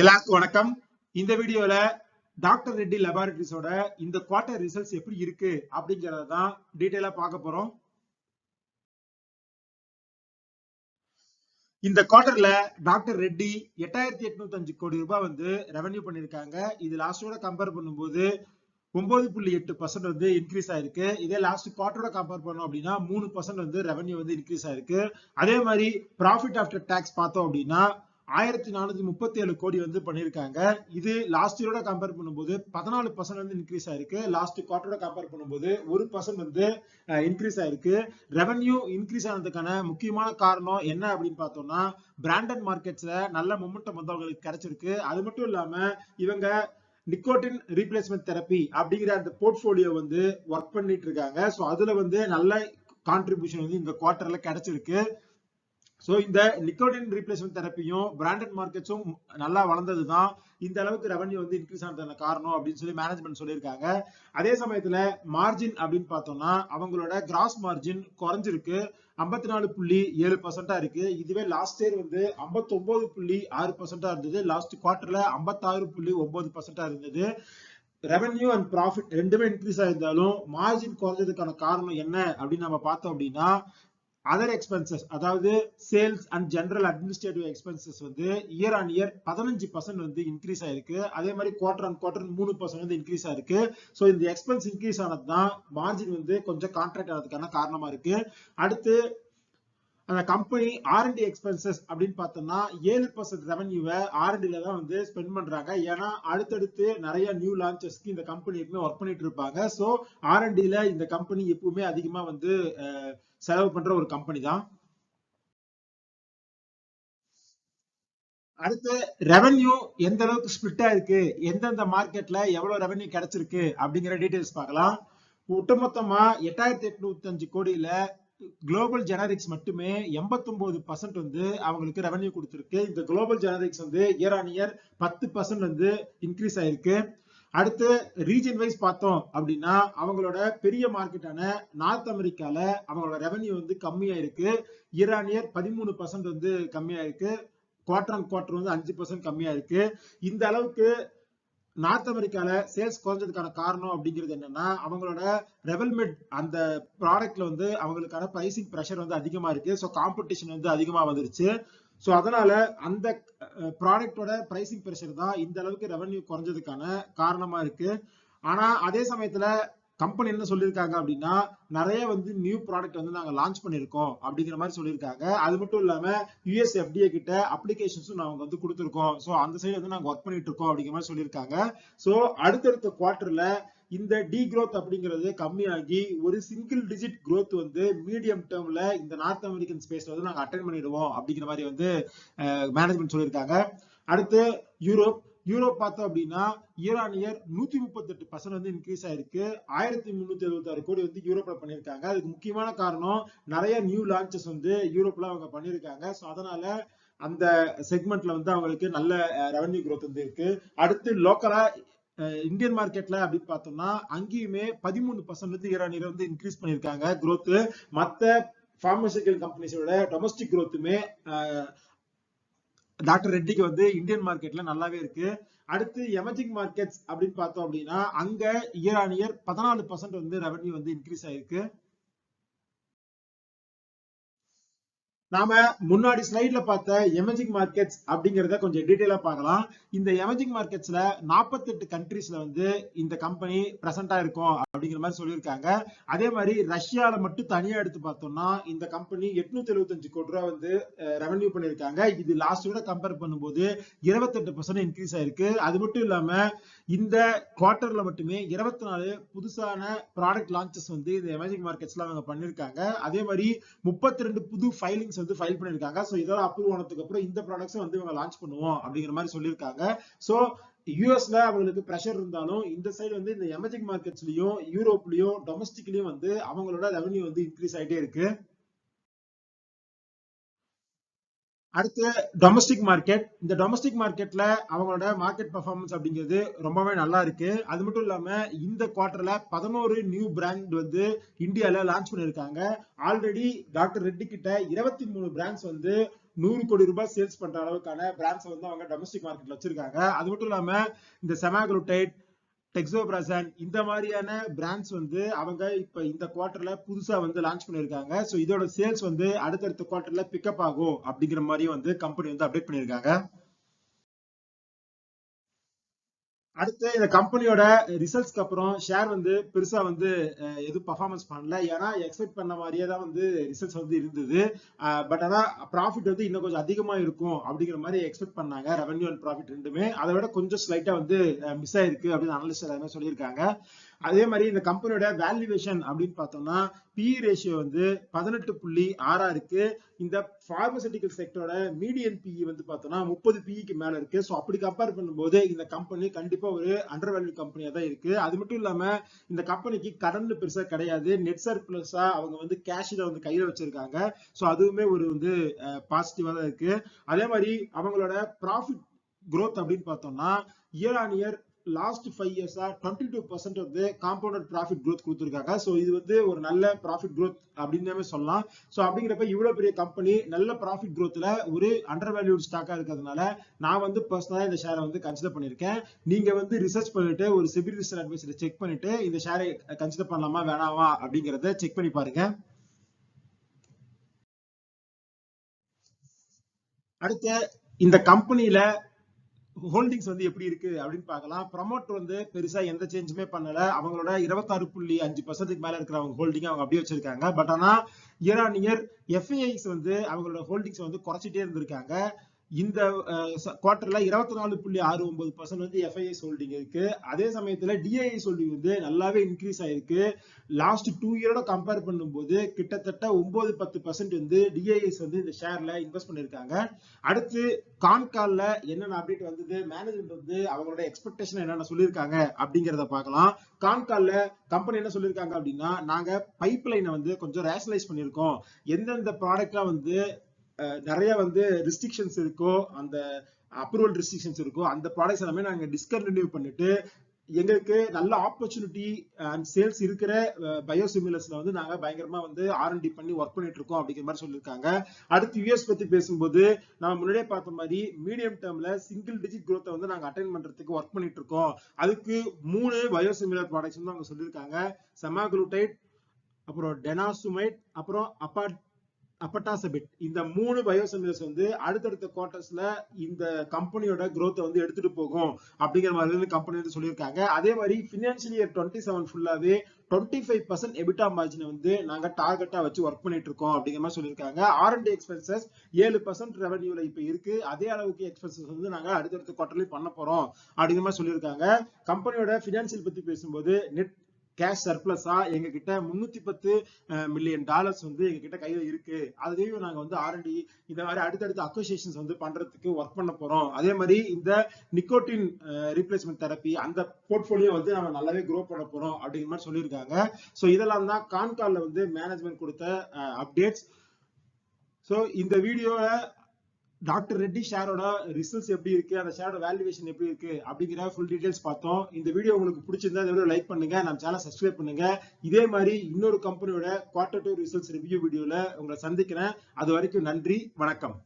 எல்லாருக்கும் வணக்கம். இந்த வீடியோல டாக்டர் ரெட்டி லெபார்டரிஸோட இந்த குவார்டர் ரிசல்ட்ஸ் எப்படி இருக்கு அப்படிங்கறத தான் டீடைலா பார்க்க போறோம். இந்த குவார்டர்ல டாக்டர் ரெட்டி எட்டாயிரத்தி எட்நூத்தி அஞ்சு கோடி ரூபாய் வந்து ரெவன்யூ பண்ணிருக்காங்க இது லாஸ்டோட கம்பேர் பண்ணும்போது ஒன்பது புள்ளி எட்டு பர்சன்ட் வந்து இன்க்ரீஸ் ஆயிருக்கு. இதே லாஸ்ட் குவார்டரோட கம்பேர் பண்ணோம் அப்படின்னா மூணு பர்சன்ட் வந்து ரெவன்யூ வந்து இன்க்ரீஸ் ஆயிருக்கு. அதே மாதிரி ப்ராஃபிட் ஆஃப்டர் டேக்ஸ் பார்த்தோம் அப்படின்னா ஆயிரத்தி நானூத்தி முப்பத்தி ஏழு கோடி வந்து பண்ணியிருக்காங்க. இது லாஸ்ட் இயரோட கம்பேர் பண்ணும்போது பதினாலு பர்சன்ட் வந்து இன்க்ரீஸ் ஆயிருக்கு. லாஸ்ட் குவார்டரோட கம்பேர் பண்ணும்போது ஒரு பர்சன்ட் வந்து இன்க்ரீஸ் ஆயிருக்கு. ரெவன்யூ இன்க்ரீஸ் ஆனதுக்கான முக்கியமான காரணம் என்ன அப்படின்னு பார்த்தோம்னா பிராண்டட் மார்க்கெட்ஸ்ல நல்ல மொமெண்டம் வந்து அவங்களுக்கு கிடைச்சிருக்கு. அது மட்டும் இல்லாம இவங்க நிக்கோட்டின் ரீப்ளேஸ்மெண்ட் தெரப்பி அப்படிங்கிற அந்த போர்ட்ஃபோலியோ வந்து ஒர்க் பண்ணிட்டு இருக்காங்க. ஸோ அதுல வந்து நல்ல கான்ட்ரிபியூஷன் வந்து இந்த குவார்டர்ல கிடைச்சிருக்கு. ஸோ இந்த லிக்விடின் ரீப்ளேஸ்மெண்ட் தெரப்பியும் பிராண்டட் மார்க்கெட்ஸும் நல்லா வளர்ந்தது தான் இந்த அளவுக்கு ரெவன்யூ வந்து இன்க்ரீஸ் ஆனதுக்கான காரணம் அப்படின்னு சொல்லி மேனேஜ்மெண்ட் சொல்லியிருக்காங்க. அதே சமயத்துல மார்ஜின் அப்படின்னு பார்த்தோம்னா அவங்களோட கிராஸ் மார்ஜின் குறைஞ்சிருக்கு. ஐம்பத்தி நாலு புள்ளி ஏழு பர்சன்டா இருக்கு. இதுவே லாஸ்ட் இயர் வந்து ஐம்பத்தி ஒன்பது புள்ளி ஆறு பர்சன்டா இருந்தது. லாஸ்ட் குவார்டர்ல ஐம்பத்தாறு புள்ளி ஒன்பது பர்சன்டா இருந்தது. ரெவன்யூ அண்ட் ப்ராஃபிட் ரெண்டுமே இன்க்ரீஸ் ஆயிருந்தாலும் மார்ஜின் குறைஞ்சதுக்கான காரணம் என்ன அப்படின்னு நம்ம பார்த்தோம் அப்படின்னா அதர் எக்ஸ்பென்சஸ் அதாவது sales and general administrative expenses வந்து இயர் ஆன் இயர் பதினஞ்சு பர்சன்ட் வந்து இன்க்ரீஸ் ஆயிருக்கு. அதே மாதிரி குவார்டர் ஆன் குவார்டர் மூணு பர்சன்ட் வந்து இன்க்ரீஸ் ஆயிருக்கு. ஸோ இந்த எக்ஸ்பென்ஸ் இன்க்ரீஸ் ஆனது தான் மார்ஜின் வந்து கொஞ்சம் கான்ட்ராக்ட் ஆனதுக்கான காரணமா இருக்கு. அடுத்து அந்த கம்பெனி ஆர்என்டி எக்ஸ்பென்சஸ் அப்படின்னு பார்த்தோம்னா ஏழு பர்சன்ட் ரெவன்யூவை ஆர்என்டில தான் வந்து ஸ்பெண்ட் பண்றாங்க. ஏன்னா அடுத்தடுத்து நிறைய நியூ லான்ச்சஸ்க்கு இந்த கம்பெனி எப்பவுமே ஒர்க் பண்ணிட்டு இருப்பாங்க. ஸோ ஆர்என்டில இந்த கம்பெனி எப்பவுமே அதிகமா வந்து செலவு பண்ற ஒரு கம்பெனி தான். அடுத்து ரெவன்யூ எந்த அளவுக்கு ஸ்பிளிட்டா இருக்கு? எந்தெந்த மார்க்கெட்ல எவ்வளவு ரெவன்யூ கிடைச்சிருக்கு? அப்படிங்கிற டீடைல்ஸ் பார்க்கலாம். ஒட்டுமொத்தமா எட்டாயிரத்தி எட்நூத்தி அஞ்சு கோடியில குளோபல் ஜெனரிக்ஸ் மட்டுமே எண்பத்தொன்பது பர்சன்ட் வந்து அவங்களுக்கு ரெவன்யூ கொடுத்துருக்கு. இந்த குளோபல் ஜெனரிக்ஸ் வந்து இயர் ஆன் இயர் பத்து பர்சன்ட் வந்து இன்க்ரீஸ் ஆயிருக்கு. அடுத்து ரீஜன் வைஸ் பார்த்தோம் அப்படின்னா அவங்களோட பெரிய மார்க்கெட்டான நார்த் அமெரிக்கால அவங்களோட ரெவன்யூ வந்து கம்மியா இருக்கு இயர் ஆன் இயர் பதிமூணு பர்சன்ட் வந்து கம்மியா இருக்கு குவார்டர் ஆன் குவார்டர் வந்து அஞ்சு பர்சன்ட் கம்மியா இருக்கு இந்த அளவுக்கு நார்த் அமெரிக்கால சேல்ஸ் குறைஞ்சதுக்கான காரணம் அப்படிங்கிறது என்னன்னா அவங்களோட ரெவல்மெட் அந்த ப்ராடக்ட்ல வந்து அவங்களுக்கான பிரைசிங் ப்ரெஷர் வந்து அதிகமா இருக்கு. ஸோ காம்படிஷன் வந்து அதிகமா வந்துருச்சு. ஸோ அதனால அந்த ப்ராடக்டோட பிரைசிங் ப்ரெஷர் தான் இந்த அளவுக்கு ரெவன்யூ குறைஞ்சதுக்கான காரணமா இருக்கு. ஆனா அதே சமயத்துல கம்பெனி என்ன சொல்லியிருக்காங்க அப்படின்னா நிறைய வந்து நியூ ப்ராடக்ட் வந்து நாங்கள் லான்ச் பண்ணியிருக்கோம் அப்படிங்கிற மாதிரி சொல்லியிருக்காங்க. அது மட்டும் இல்லாமல் யூஎஸ் எஃப்டிஏ கிட்ட அப்ளிகேஷன்ஸும் நாங்கள் வந்து கொடுத்துருக்கோம். ஸோ அந்த சைடு வந்து நாங்கள் ஒர்க் பண்ணிட்டு இருக்கோம் அப்படிங்கிற மாதிரி சொல்லியிருக்காங்க. ஸோ அடுத்தடுத்த குவார்டர்ல இந்த டி க்ரோத் அப்படிங்கிறது கம்மியாகி ஒரு சிங்கிள் டிஜிட் க்ரோத் வந்து மீடியம் டேர்ம்ல இந்த நார்த் அமெரிக்கன் ஸ்பேஸ்ல வந்து நாங்கள் அட்டன் பண்ணிடுவோம் அப்படிங்கிற மாதிரி வந்து மேனேஜ்மெண்ட் சொல்லியிருக்காங்க. அடுத்து யூரோப் யூரோப் பார்த்தோம் அப்படின்னா ஈரானியர் நூத்தி முப்பத்தி எட்டு பர்சன்ட் வந்து இன்க்ரீஸ் ஆயிருக்கு. ஆயிரத்தி முன்னூத்தி எழுபத்தி ஆறு கோடி வந்து யூரோப்ல பண்ணியிருக்காங்க. அதுக்கு முக்கியமான காரணம் நிறைய நியூ லான்ச்சஸ் வந்து யூரோப்ல அவங்க பண்ணியிருக்காங்க. ஸோ அதனால அந்த செக்மெண்ட்ல வந்து அவங்களுக்கு நல்ல ரெவன்யூ க்ரோத் வந்து இருக்கு. அடுத்து லோக்கலா இந்தியன் மார்க்கெட்ல அப்படின்னு பார்த்தோம்னா அங்கேயுமே பதிமூணு பர்சன்ட் வந்து ஈரானியர் வந்து இன்க்ரீஸ் பண்ணியிருக்காங்க. க்ரோத் மற்ற பார்மசிக்கல் கம்பெனிஸோட டொமஸ்டிக் க்ரோத்துமே டாக்டர் ரெட்டிக்கு வந்து இந்தியன் மார்க்கெட்ல நல்லாவே இருக்கு. அடுத்து எமர்ஜிங் மார்க்கெட்ஸ் அப்படின்னு பார்த்தோம் அப்படின்னா அங்க இயர் ஆன் இயர் பதினாலு பர்சன்ட் வந்து ரெவன்யூ வந்து இன்க்ரீஸ் ஆயிருக்கு. நாம முன்னாடி ஸ்லைட்ல பார்த்த எமர்ஜிங் மார்க்கெட்ஸ் அப்படிங்கறத கொஞ்சம் டீட்டெயிலா பார்க்கலாம். இந்த எமர்ஜிங் மார்க்கெட்ஸ்ல நாற்பத்தெட்டு கண்ட்ரீஸ்ல வந்து இந்த கம்பெனி பிரசண்டா இருக்கும் அப்படிங்கிற மாதிரி சொல்லியிருக்காங்க. அதே மாதிரி ரஷ்யால மட்டும் தனியா எடுத்து பார்த்தோம்னா இந்த கம்பெனி எட்நூத்தி எழுபத்தஞ்சு கோடி ரூபா வந்து ரெவன்யூ பண்ணிருக்காங்க இது லாஸ்ட் கம்பேர் பண்ணும்போது இருபத்தெட்டு பர்சன்ட் இன்க்ரீஸ் ஆயிருக்கு. அது மட்டும் இல்லாம இந்த குவார்டர்ல மட்டுமே இருபத்தி நாலு புதுசான ப்ராடக்ட் லான்ச்சஸ் வந்து இந்த எமர்ஜிங் மார்க்கெட்ஸ்ல அவங்க பண்ணிருக்காங்க. அதே மாதிரி முப்பத்தி ரெண்டு புது ஃபைலிங்ஸ் வந்து ஃபைல் பண்ணிருக்காங்க. ஸோ இதோட அப்ரூவ் ஆனதுக்கு அப்புறம் இந்த ப்ராடக்ட்ஸ் வந்து இவங்க லான்ச் பண்ணுவோம் அப்படிங்கிற மாதிரி சொல்லியிருக்காங்க. ஸோ யூஎஸ்ல அவங்களுக்கு ப்ரெஷர் இருந்தாலும் இந்த சைடு வந்து இந்த எமர்ஜிங் மார்க்கெட்ஸ்லயும் யூரோப்லயும் டொமஸ்டிக்லயும் வந்து அவங்களோட ரெவன்யூ வந்து இன்க்ரீஸ் ஆகிட்டே இருக்கு. அடுத்து டொமஸ்டிக் மார்க்கெட் இந்த டொமஸ்டிக் மார்க்கெட்ல அவங்களோட மார்க்கெட் பர்ஃபார்மன்ஸ் அப்படிங்கிறது ரொம்பவே நல்லா இருக்கு. அது மட்டும் இல்லாம இந்த குவார்டர்ல பதினோரு நியூ பிராண்ட் வந்து இந்தியால லான்ச் பண்ணிருக்காங்க ஆல்ரெடி டாக்டர் ரெட்டி கிட்ட இருபத்தி மூணு பிராண்ட்ஸ் வந்து நூறு கோடி ரூபாய் சேல்ஸ் பண்ற அளவுக்கான பிராண்ட்ஸ் வந்து அவங்க டொமஸ்டிக் மார்க்கெட்ல வச்சிருக்காங்க. அது மட்டும் இல்லாம இந்த செமாக்ளூடைட் டெக்ஸோபிரசன் இந்த மாதிரியான பிராண்ட்ஸ் வந்து அவங்க இப்ப இந்த குவார்டர்ல புதுசா வந்து லான்ச் பண்ணிருக்காங்க சோ இதோட சேல்ஸ் வந்து அடுத்தடுத்த குவார்டர்ல பிக்கப் ஆகும் அப்படிங்கிற மாதிரி வந்து கம்பெனி வந்து அப்டேட் பண்ணிருக்காங்க அடுத்து இந்த கம்பெனியோட ரிசல்ட்ஸ்க்கு அப்புறம் ஷேர் வந்து பெருசா வந்து எதுவும் பர்ஃபார்மன்ஸ் பண்ணல. ஏன்னா எக்ஸ்பெக்ட் பண்ண மாதிரியே தான் வந்து ரிசல்ட்ஸ் வந்து இருந்தது. பட் ஆனா ப்ராஃபிட் வந்து இன்னும் கொஞ்சம் அதிகமா இருக்கும் அப்படிங்கிற மாதிரி எக்ஸ்பெக்ட் பண்ணாங்க. ரெவன்யூ அண்ட் ப்ராஃபிட் ரெண்டுமே. அதை விட கொஞ்சம் ஸ்லைட்டா வந்து மிஸ் ஆயிருக்கு அப்படின்னு அனலிஸ்ட் எல்லாமே சொல்லியிருக்காங்க. அதே மாதிரி இந்த கம்பெனியோட வேல்யூவேஷன் அப்படின்னு பார்த்தோம்னா பி ரேஷியோ வந்து பதினெட்டு புள்ளி ஆறா இருக்கு. இந்த பார்மசூட்டிக்கல் செக்டரோட மீடியன் பிஇ வந்து பார்த்தோம்னா முப்பது பிஇக்கு மேல இருக்கு. ஸோ அப்படி கம்பேர் பண்ணும்போது இந்த கம்பெனி கண்டிப்பா ஒரு அண்டர் வேல்யூ கம்பெனியா தான் இருக்கு. அது மட்டும் இல்லாம இந்த கம்பெனிக்கு கடன் பெருசா கிடையாது. நெட் சர்ப்ளஸா அவங்க வந்து கேஷ் வந்து கையில வச்சிருக்காங்க. ஸோ அதுவுமே ஒரு வந்து பாசிட்டிவா தான் இருக்கு. அதே மாதிரி அவங்களோட ப்ராஃபிட் க்ரோத் அப்படின்னு பார்த்தோம்னா year on year last five இயர்ஸா டுவெண்ட்டி டூ பர்சன்ட் வந்து காம்பவுண்டட் ப்ராஃபிட் க்ரோத் கொடுத்துருக்காங்க. ஸோ இது வந்து ஒரு நல்ல ப்ராஃபிட் க்ரோத் அப்படின்னு சொல்லலாம். ஸோ அப்படிங்கிறப்ப இவ்வளோ பெரிய கம்பெனி நல்ல ப்ராஃபிட் க்ரோத்தில் ஒரு அண்டர் வேல்யூட் ஸ்டாக்காக இருக்கிறதுனால நான் வந்து பர்சனலாக இந்த ஷேரை வந்து கன்சிடர் பண்ணியிருக்கேன். நீங்கள் வந்து ரிசர்ச் பண்ணிட்டு ஒரு சிபில் ரிசர்ச் அட்வைசரை செக் பண்ணிட்டு இந்த ஷேரை கன்சிடர் பண்ணலாமா வேணாமா அப்படிங்கிறத செக் பண்ணி பாருங்க. அடுத்து இந்த கம்பெனியில ஹோல்டிங்ஸ் வந்து எப்படி இருக்கு அப்படின்னு பார்க்கலாம். ப்ரமோட் வந்து பெருசா எந்த சேஞ்சுமே பண்ணல. அவங்களோட இருபத்தாறு புள்ளி அஞ்சு பர்சன்ட்டுக்கு மேல இருக்கிற அவங்க ஹோல்டிங் அவங்க அப்படியே வச்சிருக்காங்க. பட் ஆனா இயர் ஆன் இயர் எஃப்ஐஐஸ் வந்து அவங்களோட ஹோல்டிங்ஸ் வந்து குறைச்சிட்டே இருந்திருக்காங்க. இந்த குவார்டர்ல இருபத்தி நாலு புள்ளி ஆறு ஒன்பது பர்சன்ட் வந்து எஃப்ஐஎஸ் ஹோல்டிங் இருக்கு. அதே சமயத்துல டிஐஎஸ் ஹோல்டிங் வந்து நல்லாவே இன்க்ரீஸ் ஆயிருக்கு. லாஸ்ட் டூ இயரோட கம்பேர் பண்ணும்போது கிட்டத்தட்ட ஒன்பது பத்து பர்சன்ட் வந்து டிஐஎஸ் வந்து இந்த ஷேர்ல இன்வெஸ்ட் பண்ணிருக்காங்க. அடுத்து கான்கால்ல என்னென்ன அப்டேட் வந்தது மேனேஜ்மெண்ட் வந்து அவங்களோட எக்ஸ்பெக்டேஷன் என்னென்ன சொல்லியிருக்காங்க அப்படிங்கிறத பார்க்கலாம். கான்கால்ல கம்பெனி என்ன சொல்லியிருக்காங்க அப்படின்னா நாங்க பைப் லைனை வந்து கொஞ்சம் ரேஷனலைஸ் பண்ணியிருக்கோம். எந்தெந்த ப்ராடக்ட்லாம் வந்து நிறைய வந்து ரெஸ்ட்ரிக்ஷன்ஸ் இருக்கோ அந்த அப்ரூவல் ரெஸ்ட்ரிக்ஷன்ஸ் இருக்கோ அந்த ப்ராடக்ட்ஸ் எல்லாமே நாங்கள் டிஸ்கண்டினியூ பண்ணிட்டு எங்களுக்கு நல்ல ஆப்பர்ச்சுனிட்டி அண்ட் சேல்ஸ் இருக்கிற பயோசிமிலர்ஸ்ல வந்து நாங்க பயங்கரமா வந்து ஆர்என்டி பண்ணி ஒர்க் பண்ணிட்டு இருக்கோம் அப்படிங்கிற மாதிரி சொல்லியிருக்காங்க. அடுத்து யூஎஸ் பத்தி பேசும்போது நம்ம முன்னாடியே பார்த்த மாதிரி மீடியம் டேர்ம்ல சிங்கிள் டிஜிட் குரோத்தை வந்து நாங்க அட்டைன் பண்றதுக்கு ஒர்க் பண்ணிட்டு இருக்கோம். அதுக்கு மூணு பயோசிமிலர் ப்ராடக்ட்ஸ் வந்து அவங்க சொல்லியிருக்காங்க. செமாக்ளூடைட் அப்புறம் டெனாசுமைட் அப்புறம் அப்பாட் அப்பட்டாசபிட் இந்த மூணு பயோசிமிலர்ஸ் வந்து அடுத்தடுத்த குவார்டர்ஸ்ல இந்த கம்பெனியோட க்ரோத்தை வந்து எடுத்துட்டு போகும். அப்படிங்கிற மாதிரி வந்து கம்பெனி வந்து சொல்லியிருக்காங்க. அதே மாதிரி பினான்சியல் இயர் டுவெண்ட்டி செவன் ஃபுல்லாவே டுவெண்ட்டி ஃபைவ் பர்சன்ட் எபிட்டா மார்ஜினை வந்து நாங்க டார்கெட்டா வச்சு ஒர்க் பண்ணிட்டு இருக்கோம் அப்படிங்கிற மாதிரி சொல்லியிருக்காங்க. ஆர்என்டி எக்ஸ்பென்சஸ் ஏழு பர்சன்ட் ரெவன்யூல இப்ப இருக்கு. அதே அளவுக்கு எக்ஸ்பென்சஸ் வந்து நாங்க அடுத்தடுத்த குவார்டர்லயும் பண்ண போறோம் அப்படிங்கிற மாதிரி சொல்லியிருக்காங்க. கம்பெனியோட பினான்சியல் பத்தி பேசும்போது நெட் கேஷ் சர்ப்ளஸா எங்க கிட்ட முன்னூத்தி பத்து மில்லியன் டாலர்ஸ் வந்து எங்க கிட்ட கையில இருக்கு. அதையும் நாங்க வந்து ஆர்என்டி இந்த மாதிரி அடுத்தடுத்த அக்வசியேஷன்ஸ் வந்து பண்றதுக்கு ஒர்க் பண்ண போறோம். அதே மாதிரி இந்த நிக்கோட்டின் ரீப்ளேஸ்மெண்ட் தெரப்பி அந்த போர்ட்போலியோ வந்து நம்ம நல்லாவே க்ரோ பண்ண போறோம் அப்படிங்கிற மாதிரி சொல்லியிருக்காங்க. ஸோ இதெல்லாம் தான் கான்கால்ல வந்து மேனேஜ்மெண்ட் கொடுத்த அப்டேட்ஸ் ஸோ இந்த வீடியோவை டாக்டர் ரெட்டி ஷேரோட ரிசல்ட்ஸ் எப்படி இருக்கு? அந்த ஷேரோட வேல்யூவேஷன் எப்படி இருக்கு? அப்படிங்கிற ஃபுல் டீடைல்ஸ் பார்த்தோம். இந்த வீடியோ உங்களுக்கு பிடிச்சிருந்தா இந்த வீடியோ லைக் பண்ணுங்க. நம்ம சேனல் சப்ஸ்கிரைப் பண்ணுங்க. இதே மாதிரி இன்னொரு கம்பெனியோட குவார்டர் டூ ரிசல்ட்ஸ் ரிவ்யூ வீடியோல உங்களை சந்திக்கிறேன். அது வரைக்கும் நன்றி. வணக்கம்.